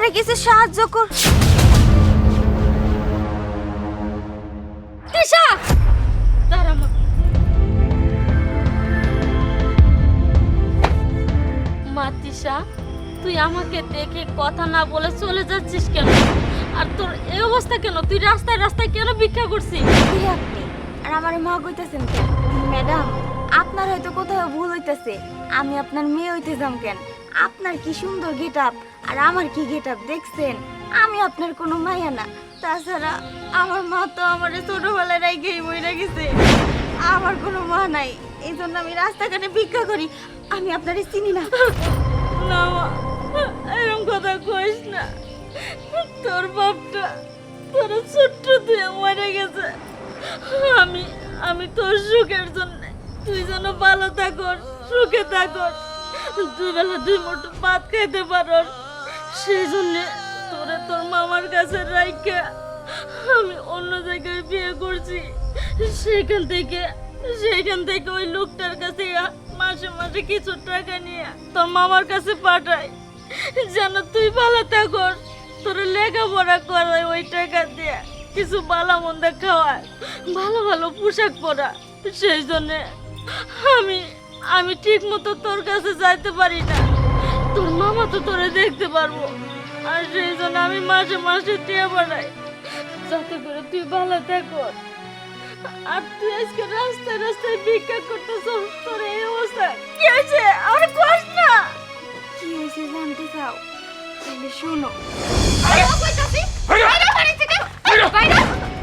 আমারে কিছু সাহায্য কর তিশা! তুই আমাকে দেখে কথা না বলে চলে যাচ্ছিস কেন? আর তোর এই অবস্থা কেন? তুই রাস্তায় রাস্তায় কেন ভিক্ষা করছিস? আর আমার মা কইতাছেন কেন? ম্যাডাম, আপনার হয়তো কোথাও ভুল হইতাছে। আমি আপনার মেয়ে হইতে যাম কেন? আপনার কি সুন্দর গেট আপ? আর আমার কি গেট দেখছেন? আমি আপনার কোনো মায়া না। তাছাড়া আমার মা তো আমার ছোটবেলায় রাইগেই মরে গেছে। আমার কোনো মা নাই। এই জন্য আমি রাস্তাঘাটে ভিক্ষা করি। আমি আপনারে চিনি না। না মা এরকম কথা কইস না। তোর বাপটা তোর ছোট্ট তুই মরে গেছে। আমি আমি তোর সুখের জন্য তুই যেন ভালো থাকর সুখে থাকর দুই বেলা দুই মুঠো ভাত খাইতে পারস। সেই জন্য তোরে তোর মামার কাছে রাইখা আমি অন্য জায়গায় বিয়ে করছি। সেখান থেকে সেখান থেকে ওই লোকটার কাছে মাসে মাসে কিছু টাকা নিয়ে তোর মামার কাছে পাঠাই। যেন তুই ভালো থাকর তোর লেখাপড়া করায় ওই টাকা দিয়ে কিছু ভালো মন্দ খাওয়ায়, ভালো ভালো পোশাক পরা সেই জন্যে আমি আমি ঠিক মতো তোর কাছে যাইতে পারি না। তোর মামা তো তোরে দেখতে পারব। আর সেই জন্য আমি মাসে মাসে টিয়া বাড়াই যাতে করে তুই ভালো থাকো আর তুই আজকে রাস্তায় রাস্তায় ভিক্ষা করতেছ তোর এই অবস্থা কি হয়েছে? আমার কষ্ট না। কি হয়েছে জানতে চাও? তাহলে শোনো।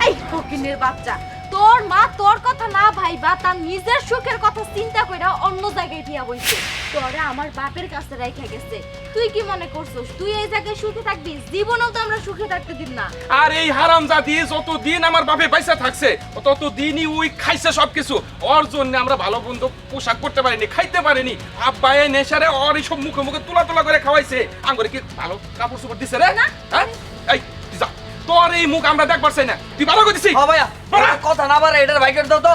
এই ফকিনের বাচ্চা। তোর মা তোর কথা না ভাইবা তার নিজের সুখের কথা চিন্তা কইরা অন্য জায়গায় দিয়া বইছে। তোরে আমার বাপের কাছে রাইখা গেছে। তুই কি মনে করছস? তুই এই জায়গায় সুখে থাকবি? জীবনেও তো আমরা সুখে থাকতে দিন না। আর এই হারাম জাতি যত দিন আমার বাপে পয়সা থাকছে তত দিনই ওই খাইছে সবকিছু। ওর জন্য আমরা ভালো বন্ধ পোশাক করতে পারিনি খাইতে পারিনি। আব্বায়ে নেশারে ওর সব মুখে মুখে তুলা তুলা করে খাওয়াইছে। আঙ্গরে কি ভালো কাপড় চোপড় দিছে রে? হ্যাঁ? এই তোর এই মুখ আমরা দেখবার চাই না। তুই ভালো করতেছিস হ ভাইয়া। কথা না বাড়ে এটার বাইকের দাও তো।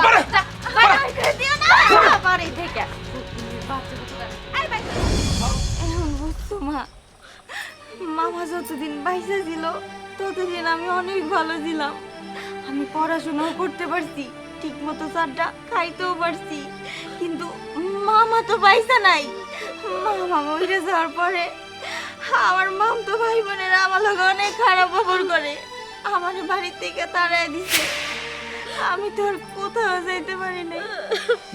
মামা যতদিন বাইসে ছিল ততদিন আমি অনেক ভালো ছিলাম। আমি পড়াশোনাও করতে পারছি ঠিক মতো চারটা খাইতেও পারছি। কিন্তু মামা তো বাইসা নাই। মামা মরে যাওয়ার পরে আমার মাম তো ভাই বোনেরা আমার লগে অনেক খারাপ ব্যবহার করে। আমার বাড়ি থেকে তাড়ায় দিছে। আমি তো আর কোথাও যাইতে পারি নাই।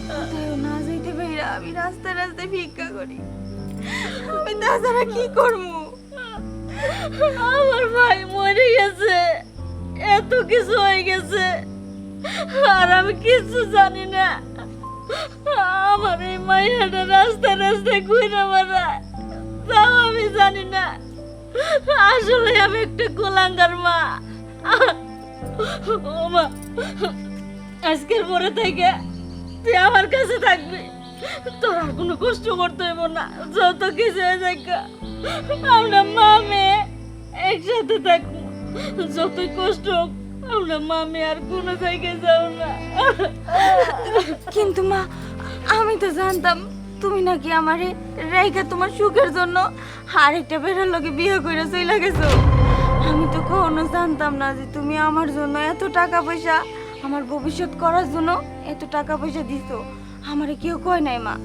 কোথাও না যাইতে পারি না, আমি রাস্তায় রাস্তায় ভিক্ষা করি। আমি তাছাড়া কি করব? আমার ভাই মরে গেছে। এত কিছু হয়ে গেছে। আর আমি কিছু জানি না। আমার এই মাইয়াটা রাস্তা রাস্তায় ঘুরে বেড়ায়। তাও আমি জানি না। আসলে আমি একটা গোলাঙ্গার মা। ও মা, আজকের পরে থেকে তুই আমার কাছে থাকবি। তোর আর কোনো কষ্ট করতে হইব না, যত কিছু হয়ে যাক। আমরা মা মেয়ে একসাথে থাকব। যতই কষ্ট হোক, আমরা মা মেয়ে আর কোনো জায়গায় যাও না। কিন্তু মা, আমি তো জানতাম তুমি নাকি আমারে রেখা তোমার সুখের জন্য আরেকটা বেড়ার লোকে বিয়ে করে চলে গেছো? আমি তো কখনো জানতাম না যে তুমি আমার জন্য এত টাকা পয়সা আমার ভবিষ্যৎ করার জন্য এত টাকা পয়সা দিছো। আমারে কেউ কয় নাই, মা।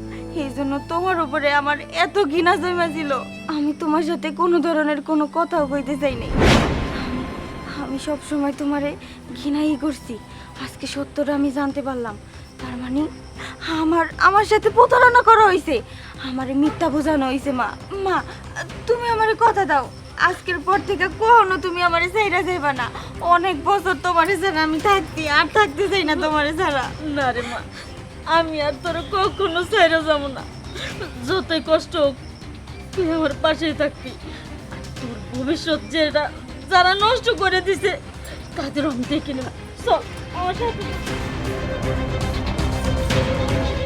এই জন্য তোমার উপরে আমার এত ঘৃণা জমা ছিল আমি তোমার সাথে কোনো ধরনের কোনো কথাও কইতে চাই নাই। আমি সব সময় তোমারে ঘৃণাই করছি। আজকে সত্যটা আমি জানতে পারলাম। তার মানে আমার আমার সাথে প্রতারণা করা হয়েছে আমারে মিথ্যা বোঝানো হয়েছে মা। মা, তুমি আমারে কথা দাও। আজকের পর থেকে কখনো তুমি আমারে ছাইরা যাইবা না। অনেক বছর তোমারে ছাড়া আমি থাকছি আর থাকতে চাই না তোমারে ছাড়া। না রে, মা, আমি আর তোর কখনো ছাইরা যাব না। যতই কষ্ট হোক, তুই আমার পাশেই থাকবি তোর ভবিষ্যৎ যেটা, যারা নষ্ট করে দিছে, তাদের আমি দেখে নেব। চল, আমার সাথে। Thank you.